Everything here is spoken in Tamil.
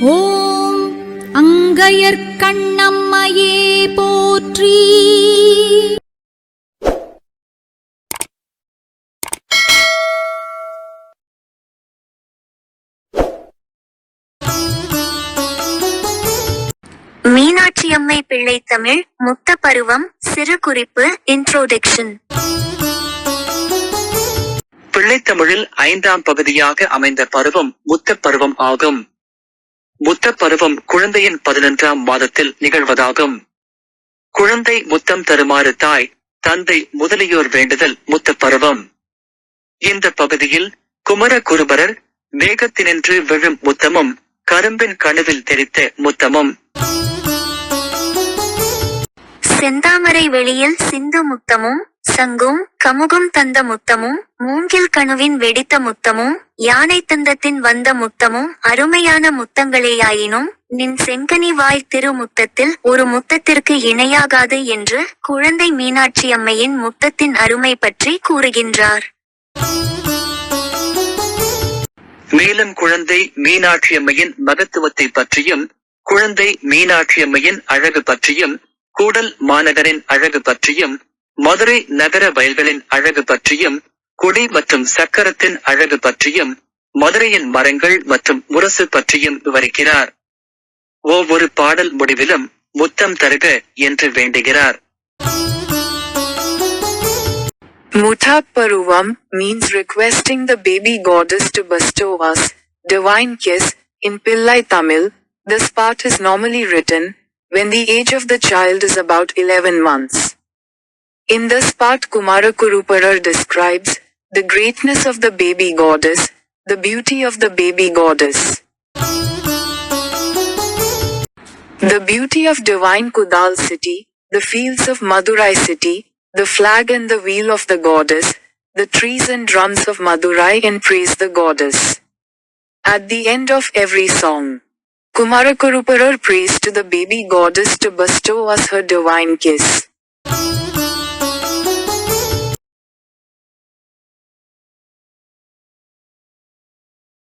ஓம் அங்கையர்க்கண்ணம்மையே போற்றி. மீனாட்சியம்மை பிள்ளை தமிழ் முத்த பருவம் சிறு குறிப்பு இன்ட்ரோடக்ஷன் பிள்ளைத்தமிழில் ஐந்தாம் பகுதியாக அமைந்த பருவம் முத்தப் பருவம் ஆகும். முத்தப் பருவம் குழந்தையின் பதினொன்றாம் மாதத்தில் நிகழ்வதாகும். குழந்தை முத்தம் தருமாறு தாய் தந்தை முதலியோர் வேண்டுதல் முத்த பருவம் இந்த பகுதியில் குமர குருபரர் வேகத்தினின்று விழும் முத்தமும் கரும்பின் கனவில் தெரித்த முத்தமும். செந்தாமரை வெளியில் சிந்து முத்தமும் சங்கும் கமுகும் தந்த முத்தமும் மூங்கில் கணுவின் வெடித்த முத்தமும் யானை தந்தத்தின் வந்த முத்தமும் அருமையான முத்தங்களேயாயினும் நின் செங்கனி வாய் திரு முத்தத்தில் ஒரு முத்தத்திற்கு இணையாகாது என்று குழந்தை மீனாட்சி அம்மையின் முத்தத்தின் அருமை பற்றி கூறுகின்றார். மேலும் குழந்தை மீனாட்சியம்மையின் மகத்துவத்தை பற்றியும் குழந்தை மீனாட்சியம்மையின் அழகு பற்றியும் கூடல் மாநகரின் அழகு பற்றியும் மதுரை நகர வயல்களின் அழகு பற்றியும் குடி மற்றும் சக்கரத்தின் அழகு பற்றியும் மதுரையின் மரங்கள் மற்றும் முரசு பற்றியும் விவரிக்கிறார் ஒவ்வொரு பாடல் முடிவிலும் முத்தம் தருக என்று வேண்டுகிறார் Muthaparuvam means requesting the baby goddess to bestow us divine kiss. In Pillai Tamil, this part is normally written when the age of the child is about 11 months. In this part, Kumarakuruparar describes the greatness of the baby goddess, the beauty of the baby goddess. The beauty of divine Kudal city, the fields of Madurai city, the flag and the wheel of the goddess, the trees and drums of Madurai and praise the goddess. At the end of every song, Kumarakuruparar prays to the baby goddess to bestow us her divine kiss.